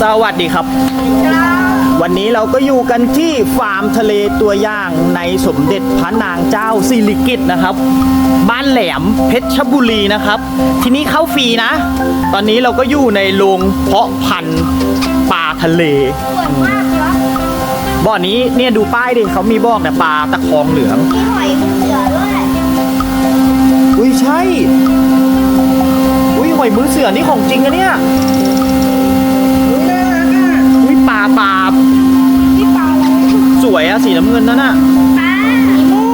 สวัสดีครับ วันนี้เราก็อยู่กันที่ฟาร์มทะเลตัวอย่างในสมเด็จพระนางเจ้าสิริกิติ์นะครับ บ้านแหลมเพชรบุรีนะครับ ที่นี่เข้าฟรีนะ ตอนนี้เราก็อยู่ในโรงเพาะพันธุ์ปลาทะเลสวยมากเลยบ่อนี้เนี่ยดูป้ายดิเขามีบอกแต่ปลาตะคองเหลืองมีหอยเสือด้วยอุ้ยใช่อุ้ยหอยมือเสือนี่ของจริงอะเนี่ยอุ้ยปลาปลา พี่ปลาอะไร ส วยอะสีน้ำเงินนั่นอะปลาอีโม่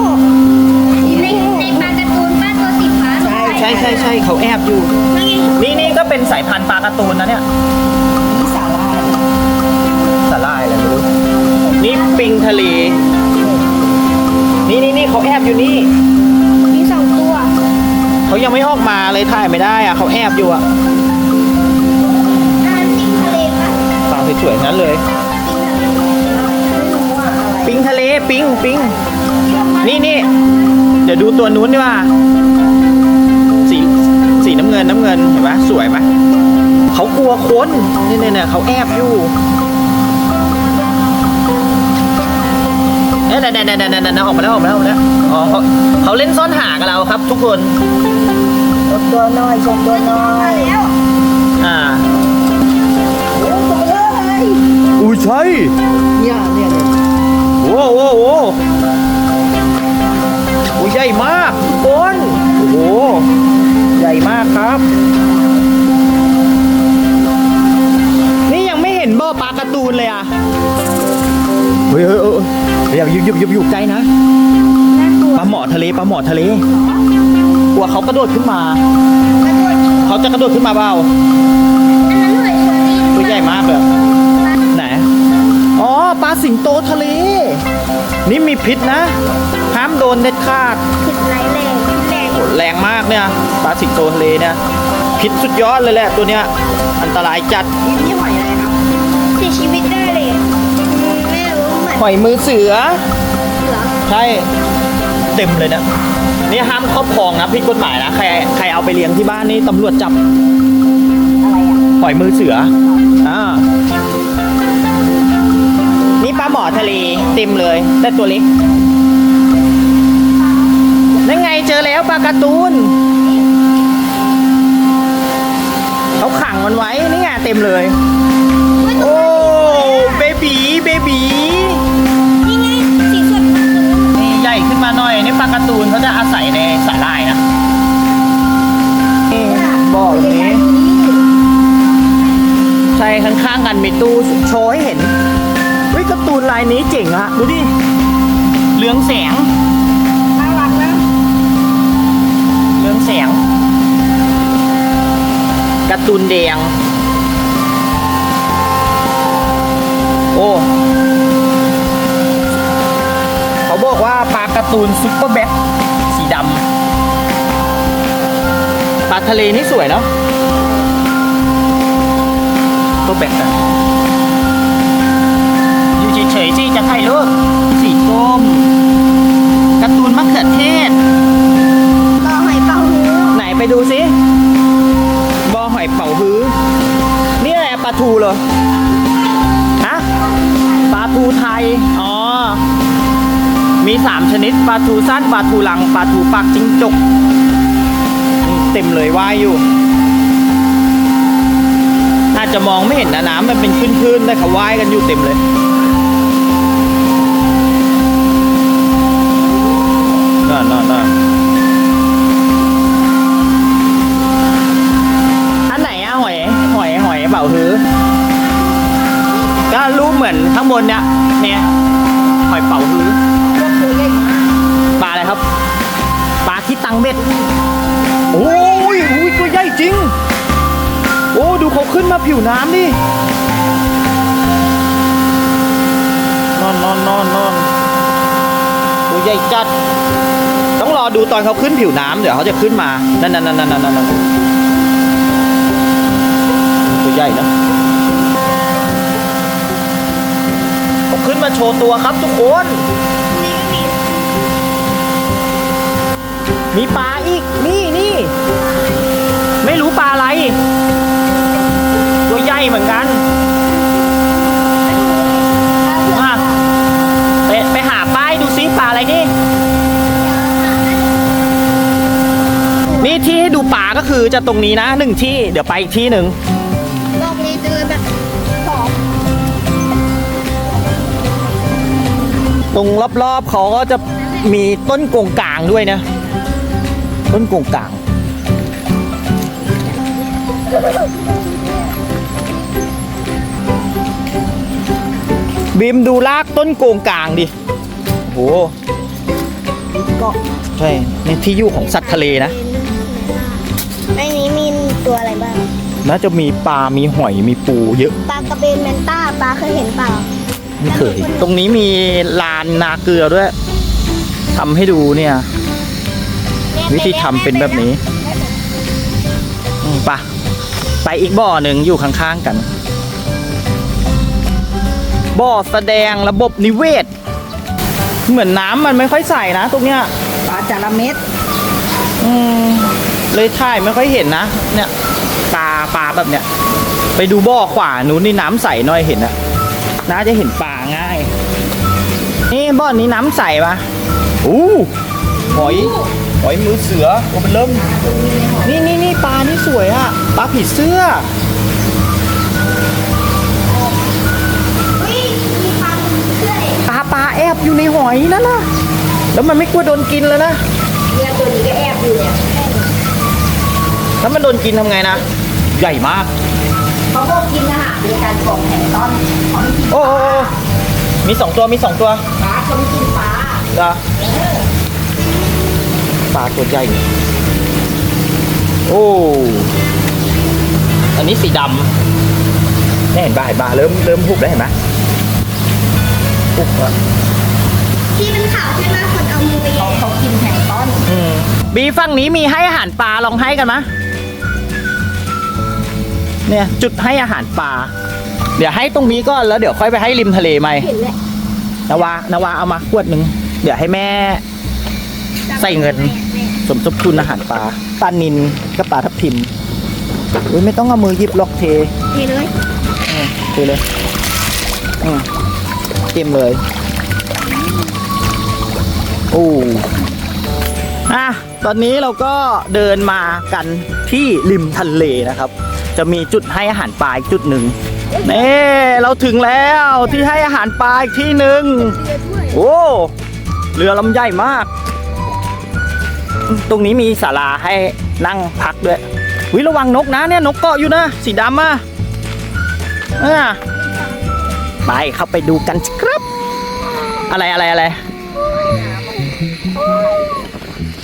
ในในปลาการ์ตูนป้าตัวสีฟ้าใช่ใช่ใช่เขาแอบอยู่ นั่นไงนี่นี่ก็เป็นสายพันธุ์ปลาการ์ตูนนะเนี่ยมีสาลายสาลายอะไรไม่รู้นี่ปิงทะเลนี่นี่นี่เขาแอบอยู่นี่ มีสองตัวเขายังไม่ออกมาเลยถ่ายไม่ได้อะเขาแอบอยู่อะอันนั้นปิงทะเลปะปลาสวยๆทั้งนั้นเลย ปิงทะเลไม่รู้ว่าอะไรปิงทะเลปิงปิงนี่นี่เดี๋ยวดูตัวนู้นดีกว่า สีสีน้ำเงินน้ำเงินเห็นไหมสวยไหมเขากลัวคนนี่เนี่ยเนี่ยเขาแอบอยู่เอ๊ะนั่นนั่นนั่นนั่นนั่นออกมาแล้วออกมาแล้วออกมาแล้วอ๋อเขาเขาเล่นซ่อนหากับเราครับ ทุกคนชมตัวน้อยชมตัวน้อยแล้วอ่าโอ้ตัวเบลอเลยอุ้ยใช่เนี่ยเนี่ยเนี่ย โว้โว้โว้โอ้ยใหญ่มากทุกคนโอ้โหใหญ่มากครับ นี่ยังไม่เห็นบ่อปลาการ์ตูนเลยอะเฮ้ยเฮ้ยเฮ้ยเดี๋ยวยุบยุบยุบยุบใจนะปลาหมอทะเลปลาหมอทะเลกลัวเขากระโดดขึ้นมา เขาจะกระโดดขึ้นมาเปล่าอันนั้นหอยเชอรี่ตัวใหญ่มากเลยไหนอ๋อปลาสิงโตทะเล นี่มีพิษนะ ห้ามโดนเด็ดขาด ผิดไรแรงแรงแรงมากเนี่ยปลาสิงโตทะเลเนี่ย พิษสุดยอดเลยแหละตัวเนี้ย อันตรายจัด นี่หอยอะไรครับเสียชีวิตได้เลยอืมไม่รู้เหมือนหอยมือเสือเสือใช่ เต็มเลยเนะนี่ห้ามครอบครองนะผิดกฎหมายนะ ใครใครเอาไปเลี้ยงที่บ้านนี่ตำรวจจับอะไรอะ หอยมือเสือ อ่า นี่ปลาหมอทะเลเต็มเลย แต่ตัวเล็กนั่นไงเจอแล้วปลาการ์ตูนเขาขังมันไว้นี่ไงเต็มเลย โอ้เบบีเบบีนี่ไงสีสดนี่ใหญ่ขึ้นมาหน่อยนี่ปลาการ์ตูนเขาจะอาศัยในสาหร่ายนะนี่บ่อตรงนี้ใช่ข้างๆกันมีตู้โชว์ให้เห็นเฮ้ยการ์ ตูนลายนี้เจ๋งอะดูดิเรืองแสงน่ารักนะเรืองแสงการ์ตูนแดง โอ้เขาบอกว่าปลาการ์ตูนซุปเปอร์แบ็คสีดำปลาทะเลนี่สวยเนาะซุปเปอร์แบ็คอะ นิดปลาทูสั้นปลาทูหลังปลาทูปากจิ้งจกเต็มเลยว่ายอยู่ อาจจะมองไม่เห็นนะน้ำมันเป็นคลื่นๆแต่เขาว่ายกันอยู่เต็มเลยนั่นนั่นนั่นอันไหนอะหอยหอยหอยเป่าฮื้อก็รูปเหมือนข้างบนเนี้ยเนี่ยหอยเป่าฮื้อก็คือ ตังเบ็ด โอ้ยโอ้ยตัวใหญ่จริง โอ้ดูเขาขึ้นมาผิวน้ำดินอนนอนนอนนอนตัวใหญ่จัด ต้องรอดูตอนเขาขึ้นผิวน้ำเดี๋ยวเขาจะขึ้นมา นั่นนั่นนั่นนั่นนั่นนั่นตัวใหญ่นะเขาขึ้นมาโชว์ตัวครับทุกคน มีปลาอีก นี่นี่ ไม่รู้ปลาอะไร ตัวใหญ่เหมือนกันมาไปไปหาป้ายดูซิปลาอะไรนี่ นี่ที่ให้ดูปลาก็คือจะตรงนี้นะหนึ่งที่ เดี๋ยวไปอีกที่หนึ่งรอบนี้เจอแบบตรงรอบๆเขาก็จะมีต้นกงกลางด้วยนะ ต้นโกงกลางบีมดูรากต้นโกงกลางดิโอ้โหก็ใช่ในที่อยู่ของสัตว์ทะเลนะในนี้มีตัวอะไรบ้าง น่าจะมีปลา มีหอย มีปูเยอะ ปลากระเบนแมนต้า ปลาเคยเห็นเปล่า ไม่เคย ตรงนี้มีลานนาเกลือด้วยทำให้ดูเนี่ย วิธีทำเป็นแบบนี้อืมไปะไปอีกบ่อหนึ่งอยู่ข้างๆกัน บ่อแสดงระบบนิเวศ เหมือนน้ำมันไม่ค่อยใสนะตรงเนี้ย ปลาจาระเม็ดอืมเลยถ่ายไม่ค่อยเห็นนะ เนี่ยปลาปลาแบบเนี้ย ไปดูบ่อขวานู้นนี่น้ำใสหน่อยเห็นนะน่าจะเห็นปลาง่าย นี่บ่อนี้น้ำใสปะอู้ หอยหอยมือเสือโอ้มันเริ่ม นี่นี่นี่ปลานี่สวยอะปลาผีเสื้อเฮ้ยมีปลาเพื่อยปลาปลาแอบอยู่ในหอยนั่นนะแล้วมันไม่กลัวโดนกินเลยนะ เนี่ยตัวนี้ก็แอบอยู่เนี่ยถ้ามันโดนกินทำไงนะ ใหญ่มาก เขาบอกกินอาหารในการกล่องแผ่นต้อนเขาไม่กินโอ้โอ้โอ้มีสองตัวมีสองตัวปลาเขาไม่กินปลา เหรอ ปลาตัวใหญ่ โอ้ อันนี้สีดำนี่เห็นป่ะเห็นป่ะเริ่มเริ่มหุบแล้วเห็นไหมหุบแล้วที่เป็นขาวใช่ไหมคนเอามือไปแย่เขากินแผ่นต้อนอืมบีฝั่งนี้มีให้อาหารปลาลองให้กันมะเนี่ย จุดให้อาหารปลา เดี๋ยวให้ตรงนี้ก่อนแล้วเดี๋ยวค่อยไปให้ริมทะเลไหมเห็นเลยนาวานาวาเอามาขวดหนึ่งเดี๋ยวให้แม่ ใส่เงิน สมทบทุนอาหารปลาปลานินกับปลาทับทิมอุ้ยไม่ต้องเอามือหยิบล็อกเทเห็นเลยอืมเทเลยอืมเต็มเลยโอ้อะตอนนี้เราก็เดินมากันที่ริมทะเลนะครับ จะมีจุดให้อาหารปลาอีกจุดหนึ่งนี่เราถึงแล้วที่ให้อาหารปลาอีกที่หนึ่งเรือถ้วยโอ้เรือลำใหญ่มาก ตรงนี้มีศาลาให้นั่งพักด้วยวิระวังนกนะเนี่ยนกเกาะอยู่นะ สีดำอะอะไปเข้าไปดูกันสิครับ อะไรอะไรอะไร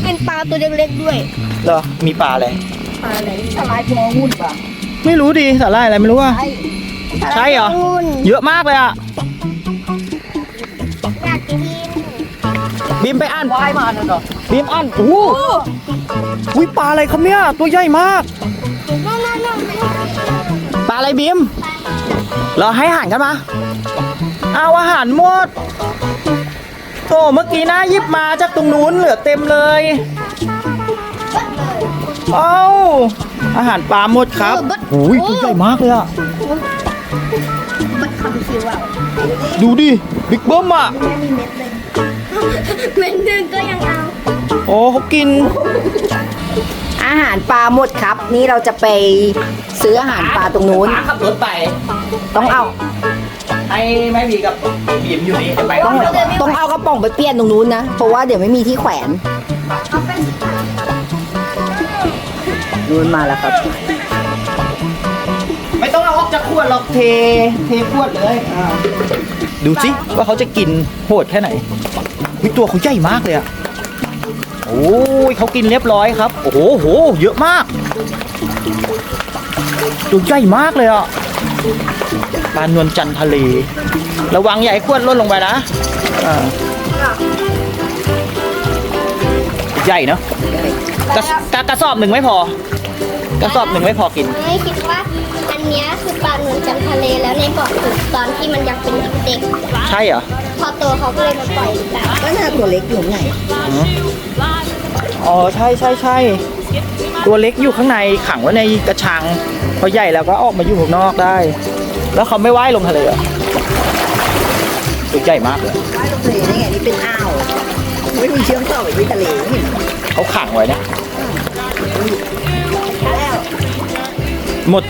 เป็นปลาตัวเล็กๆด้วยเหรอมีปลาอะไรปลาอะไรสลายพอหุ้นป่ะไม่รู้ดีสาหร่ายอะไรไม่รู้อะใช่ใช่เหรอองุ่นเยอะมากเลยอะอยากกินบีมไปอ่านว่ายมาแล้วเหรอ บีมอ่านโอ้โหอุ๊ยปลาอะไรครับเนี่ย ตัวใหญ่มาก นั่นนั่นนั่นปลาอะไรบีมเราให้อาหารกันมาเอาอาหารหมดโตเมื่อกี้นะหยิบมาจากตรงนู้นเหลือเต็มเลย เอาอาหารปลาหมดครับโอ้ยตัวใหญ่มากเลยอะบัดคำคิวอะดูดิ บิ๊กเบิ้มอะแม่มีเม็ดเลยเม็ดหนึ่งก็ยังเอา โอ้เขากิน อาหารปลาหมดครับ นี่เราจะไปซื้ออาหารปลาตรงนู้นปลาขับรถไปต้องเอา ให้แม่บีกับบีมอยู่นี่ไปต้องเดี๋ยวต้องเอากระป๋องไปเปลี่ยนตรงนู้นนะ เพราะว่าเดี๋ยวไม่มีที่แขวน นู้นมาแล้วครับ ไม่ต้องเอาออกจากขวดหรอกเท เทขวดเลยอ่าดูสิว่าเขาจะกินโหดแค่ไหนวิตัวเขาใหญ่มากเลยอะ โอ้ยเขากินเรียบร้อยครับ โอ้โหโห เยอะมากตัวใหญ่มากเลยอะปลานวลจันทะเล ระวังใหญ่ขวดล่นลงไปนะใหญ่เนาะกระกระกระสอบหนึ่งไม่พอ กระสอบหนึ่งไม่พอกิน ไม่คิดว่า อันเนี้ยคือปลาหนุนจันทะเลแล้วในบ่อคือตอนที่มันยังเป็นเด็กใช่เหรอ พอโตเขาก็เลยมาปล่อยแบบก็น่าตัวเล็กอยู่ไงอ๋อใช่ใช่ใช่ตัวเล็กอยู่ข้างในขังไว้ในกระชังพอใหญ่แล้วก็ออกมาอยู่ข้างนอกได้ แล้วเขาไม่ว่ายลงทะเลเหรอตัวใหญ่มากเลยว่ายลงทะเลได้ไงนี่เป็นอ่าวไม่มีเชื่อมต่อไปที่ทะเลไม่เห็นเหรอเขาขังไว้เนี่ยใช่หมด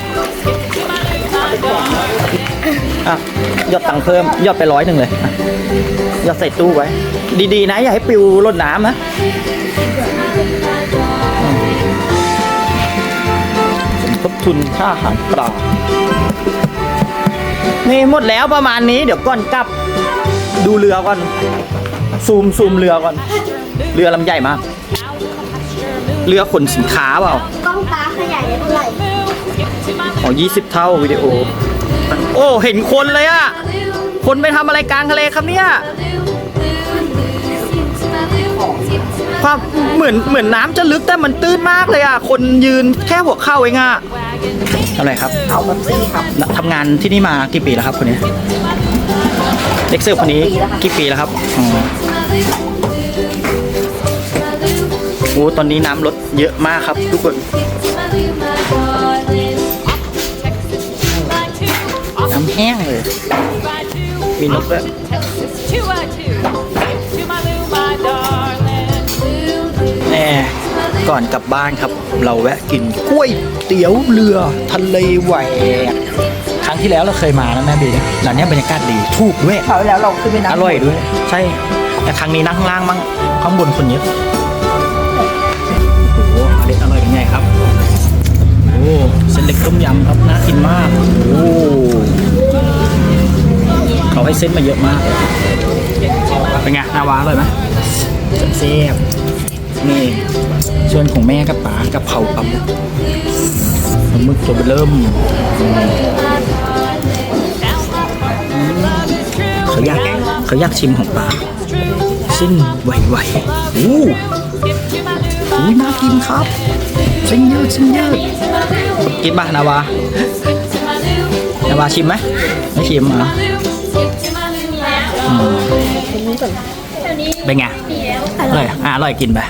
อะยอดตังค์เพิ่มยอดไปร้อยหนึ่งเลยอะยอดใส่ตู้ไว้ ดีๆ นะ อย่าให้ปิวรดน้ำนะสมทบทุนค่าอาหารปลานี่หมดแล้วประมาณนี้เดี๋ยวก่อนกลับ ดูเรือก่อน ซูมซูมเรือก่อน เรือลำใหญ่มาก เรือขนสินค้าเปล่า กล้องตาขยายได้เท่าไหร่ อ๋อ20 เท่าวิดีโอ โอ้เห็นคนเลยอะคนไปทำอะไรกลางทะเลครับเนี่ยความเหมือนเหมือนน้ำจะลึกแต่มันตื้นมากเลยอะคนยืนแค่หัวเข่าเองอะทำอะไรครับเอาแบบซี่ครับทำงานที่นี่มากี่ปีแล้วครับคนนี้เด็กเสิร์ฟคนนี้กี่ปีแล้วครับอ๋อโอ้ตอนนี้น้ำลดเยอะมากครับทุกคน น้ำแห้งเลย มีนกด้วยแน่ก่อนกลับบ้านครับ เราแวะกินก๋วยเตี๋ยวเรือทะเลแหวกครั้งที่แล้วเราเคยมาแล้วแม่บีร้านเนี้ยบรรยากาศดีถูกด้วยเขาวแล้วเราขึ้นไปนั่งอร่อยด้วย ใช่แต่ครั้งนี้นั่งข้างล่างมั้งข้างบนคนเยอะ เส้นเล็กต้มยำครับน่ากินมากโอ้เขาให้เส้นมาเยอะมากเลยเป็นไงนาวาอร่อยไหมแซ่บๆนี่ส่วนของแม่กับป๋ากับเผาปลาหมึกปลาหมึกตัวเริ่มเขาอยากเขาอยากชิมของป๋าเส้นไวๆอู้อู้น่ากินครับ เส้นยืดเส้นยืดกินป่ะนาวานาวาชิมไหมไม่ชิมเหรออืมเป็นไงอร่อยอะอร่อยกินไป